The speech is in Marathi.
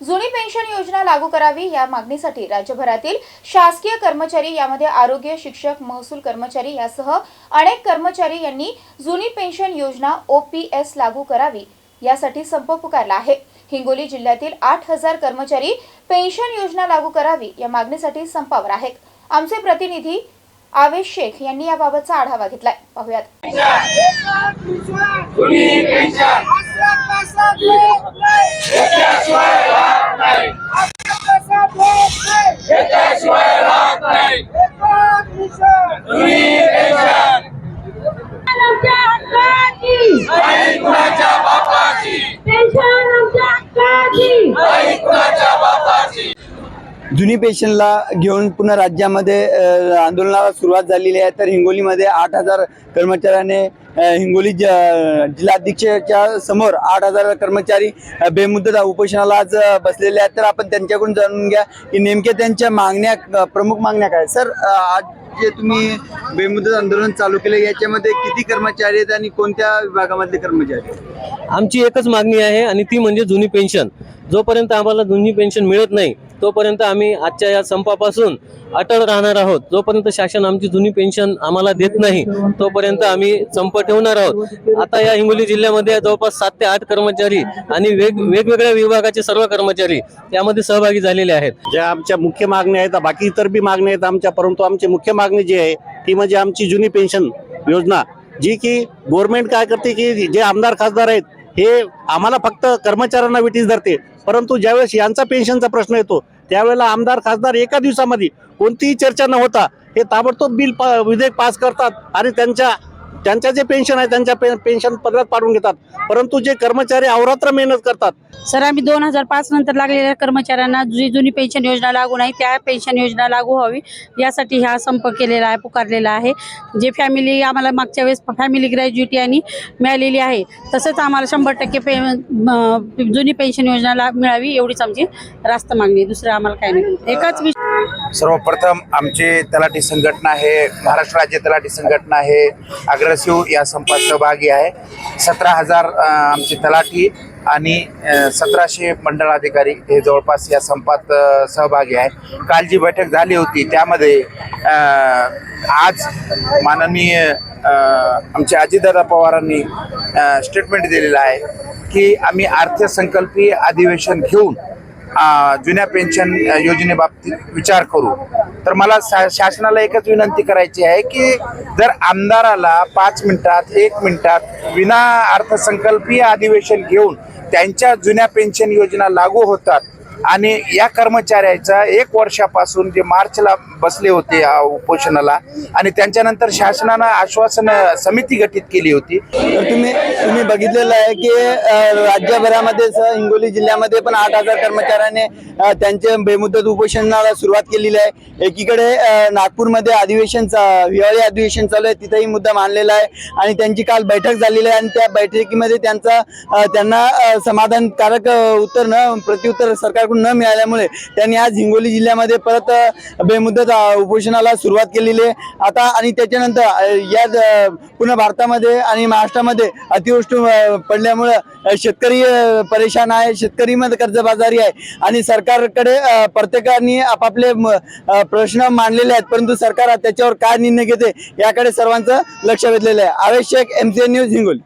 जुनी पेन्शन योजना लागू करावी या मागणीसाठी राज्यभरातील शासकीय कर्मचारी यामध्ये आरोग्य शिक्षक महसूल कर्मचारी यासह अनेक कर्मचारी यांनी जुनी पेन्शन योजना ओपीएस लागू करावी. यासाठी संप पुकारला आहे. हिंगोली जिल्ह्यातील आठ हजार कर्मचारी पेन्शन योजना लागू करावी या मागणीसाठी संपावर आहेत. आमचे प्रतिनिधी आवेश शेख यांनी याबाबतचा आढावा घेतलाय. पाहुयात. पेंशन, हक्काची पेन्शन आमच्या हक्काची जुनी पेन्शनला घेऊन पुन्हा राज्यामध्ये आंदोलनाला सुरुवात झालेली आहे. तर हिंगोलीमध्ये आठ हजार कर्मचाऱ्याने हिंगोली ज जिल्हाध्यक्षाच्या समोर आठ हजार कर्मचारी अ, बेमुदत उपोषणाला आज बसलेले आहेत. तर आपण त्यांच्याकडून जाणून घ्या की नेमक्या त्यांच्या मागण्या प्रमुख मागण्या काय सर आज जे तुम्ही बेमुदत आंदोलन चालू केले याच्यामध्ये किती कर्मचारी आहेत आणि कोणत्या विभागामधले कर्मचारी आहेत? आमची एकच मागणी आहे आणि ती म्हणजे जुनी पेन्शन. जोपर्यंत आम्हाला जुनी पेन्शन मिळत नाही तोपर्यंत आम्ही आजच्या या संपापासून अटळ राहणार आहोत. जोपर्यंत शासन आमची जुनी पेन्शन आम्हाला देत नाही तोपर्यंत आम्ही संप ठेवणार आहोत. आता या हिंगोली जिल्ह्यामध्ये जवळपास सात ते आठ कर्मचारी आणि वेग वेगवेगळ्या विभागाचे सर्व कर्मचारी त्यामध्ये सहभागी झालेले आहेत. ज्या आमच्या मुख्य मागण्या आहेत बाकी इतर बी मागण्या आहेत आमच्या परंतु आमची मुख्य मागणी जी आहे ती म्हणजे आमची जुनी पेन्शन योजना जी की गव्हर्नमेंट काय करते की जे आमदार खासदार आहेत हे आम्हाला फक्त कर्मचाऱ्यांना विटीस धरते. परंतु ज्यावेळेस यांचा पेन्शनचा प्रश्न येतो त्यावेळेला आमदार खासदार एका दिवसामध्ये कोणतीही चर्चा न होता हे ताबडतोब बिल पा विधेयक पास करतात आणि त्यांच्या त्यांच्या जे पेन्शन आहे त्यांच्या पे पेन्शन पदरात पाडून घेतात. परंतु जे कर्मचारी अवरात्र मेहनत करतात. सर आम्ही दोन हजार पाच नंतर लागलेल्या कर्मचाऱ्यांना जी जुनी पेन्शन योजना लागू नाही त्या पेन्शन योजना लागू व्हावी यासाठी हा संप केलेला आहे पुकारलेला आहे. जे फॅमिली आम्हाला मागच्या वेळेस फॅमिली ग्रॅज्युटी आणि मिळालेली आहे तसंच आम्हाला शंभर टक्के पे जुनी पेन्शन योजना मिळावी एवढीच आमची रास्त मागणी दुसरं आम्हाला काय नाही. एकाच विषय सर्वप्रथम आमची तलाठी संघटना आहे महाराष्ट्र राज्य तलाठी संघटना आहे अग्रेसिव्ह या संपात सहभागी आहे. सतरा हजार आमची आमचे तलाठी आणि सतराशे मंडळ अधिकारी हे जवळपास या संपात सहभागी आहे. काल जी बैठक झाली होती त्यामध्ये आज माननीय आमचे अजितदादा पवारांनी स्टेटमेंट दिलेलं आहे की आम्ही अर्थसंकल्पीय अधिवेशन घेऊन जुन्या पेन्शन योजनेबाबतीत विचार करू. तर मला शा शासनाला एकच विनंती करायची आहे की जर आमदाराला पाच मिनिटात एक मिनिटात विना अर्थसंकल्पीय अधिवेशन घेऊन त्यांच्या जुन्या पेन्शन योजना लागू होतात आणि या कर्मचाऱ्याचा एक वर्षापासून जे मार्चला बसले होते या उपोषणाला आणि त्यांच्यानंतर शासनानं आश्वासन समिती गठीत केली होती. तर तुम्ही तुम्ही बघितलेलं आहे की राज्यभरामध्ये हिंगोली जिल्ह्यामध्ये पण आठ हजार कर्मचाऱ्याने त्यांचे बेमुदत उपोषणाला सुरुवात केलेली आहे. एकीकडे नागपूरमध्ये अधिवेशन चा- हिवाळी अधिवेशन चालू आहे तिथेही मुद्दा मानलेला आहे आणि त्यांची काल बैठक झालेली आहे आणि त्या बैठकीमध्ये त्यांचा त्यांना समाधानकारक उत्तर न प्रत्युत्तर सरकारकडून न मिळाल्यामुळे त्यांनी आज हिंगोली जिल्ह्यामध्ये परत बेमुदत उपोषणाला सुरुवात केलेली आहे. आता आणि त्याच्यानंतर या पुन्हा पूर्ण भारतामध्ये आणि महाराष्ट्रामध्ये अतिवृष्टी पडल्यामुळं शेतकरी परेशान आहे. शेतकरीमध्ये कर्जबाजारी आहे. आणि सरकारकडे प्रत्येकाने आपापले प्रश्न मांडलेले आहेत. परंतु सरकार त्याच्यावर काय निर्णय घेते याकडे सर्वांचं लक्ष वेधलेलं आहे. आवश्यक एम न्यूज हिंगोली.